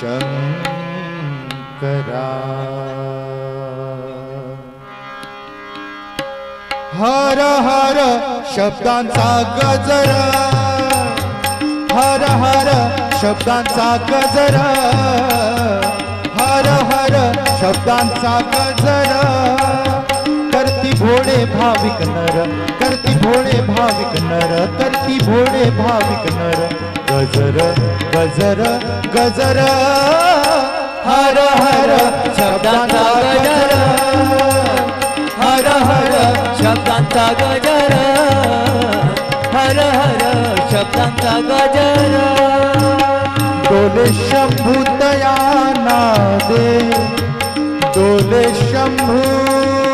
शङ्करा। हर हर शब्दांचा गजरा। हर हर शब्दांचा गजरा। हर हर शब्दांचा गजरा। करती भोळे भाविक नर करती भोळे भाविक नर करती भोळे भाविक नर। गजर गजर गजर. हर हर शब्दांचा गजर. हर हर शब्दांचा गजर. हर हर शब्दांचा गजर. डोले शंभू दयाना दे डोले शंभू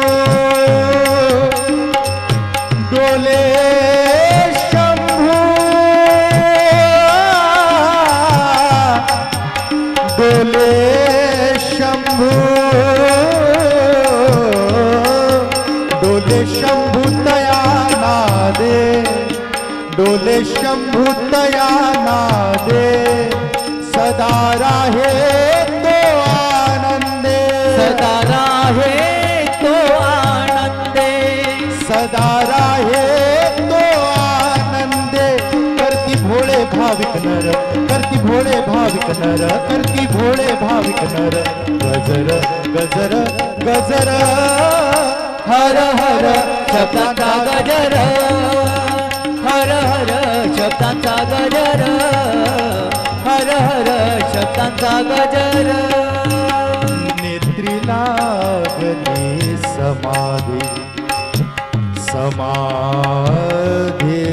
डोले शंभू। डोले शंभू दयाना दे डोले शंभू दयाना दे सदा राहे तो आनंदे। सदा राहे तो आनंदे। सदा राहे तो आनंदे। करती भोळे भाविक नर करती भोळे भाविक नर करती भोळे भाविक नर. गजर गजर गजर. हर हर शब्दाचा गजर. हर हर शब्दाचा गजर. हर हर शब्दाचा गजर. नेत्री लागली समाधी समाधी.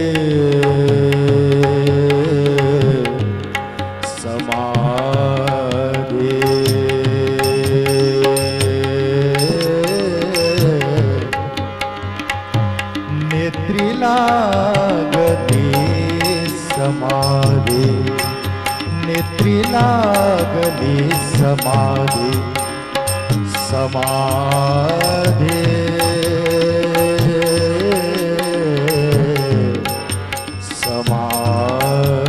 नेत्री लागली समाधी समाधी. समाधी.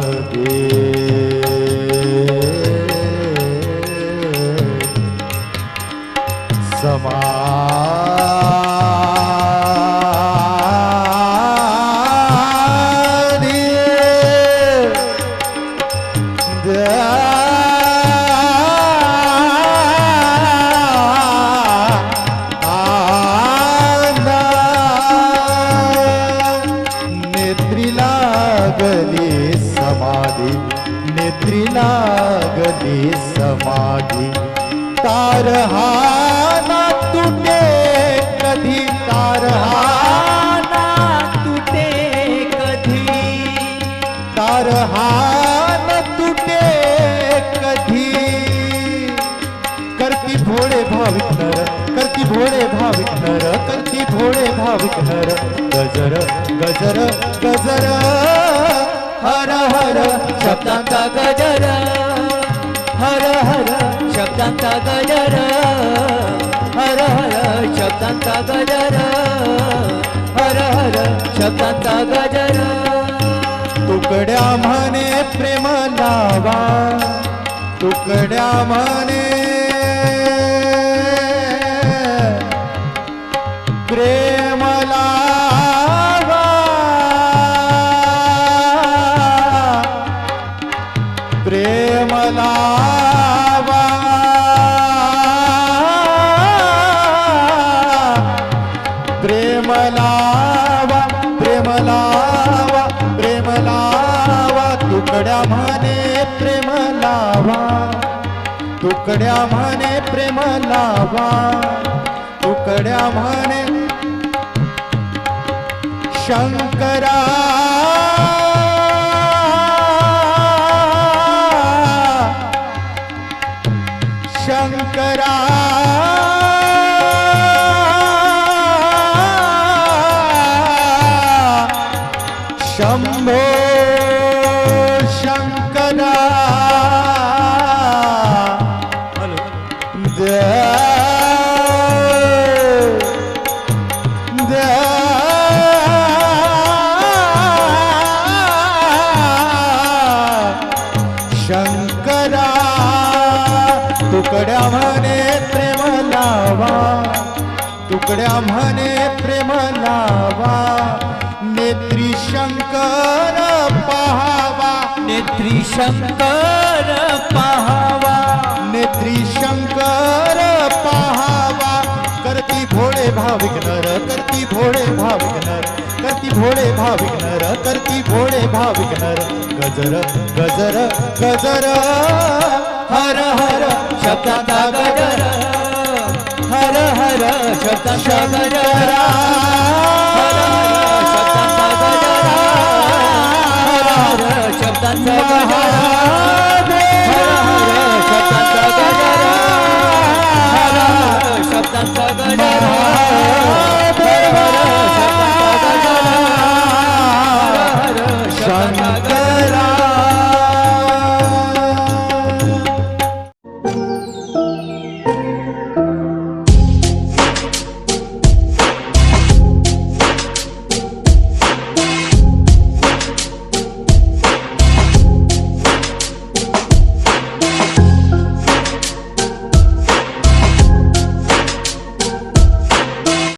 तारहाना तुटे कधी तारहाना तुटे कधी तार तुटे कधी? करती भोळे भाविक नर करती भोळे भाविक नर करती भोळे भाविक नर गजर गजर गजर हर हर शब्दांचा गजर शब्दांचा गजर हर हर शब्दांचा गजर हर हर शब्दांचा गजर. तुकड्या म्हणे प्रेम लावा तुकड्या म्हणे म्हणे प्रेम लावा. तुकड्या म्हणे शंकरा. शंकरा म्हणे प्रेम लावा. नेत्री शंकर पहावा. नेत्री शंकर पहावा. नेत्री शंकर पहावा. करती भोळे भाविक नर करती भोळे भाविक नर. करती भोळे भाविक नर करती भोळे भाविक नर. गजर गजर गजर. हर हर शब्दांचा गजर. हर हर शब्दांचा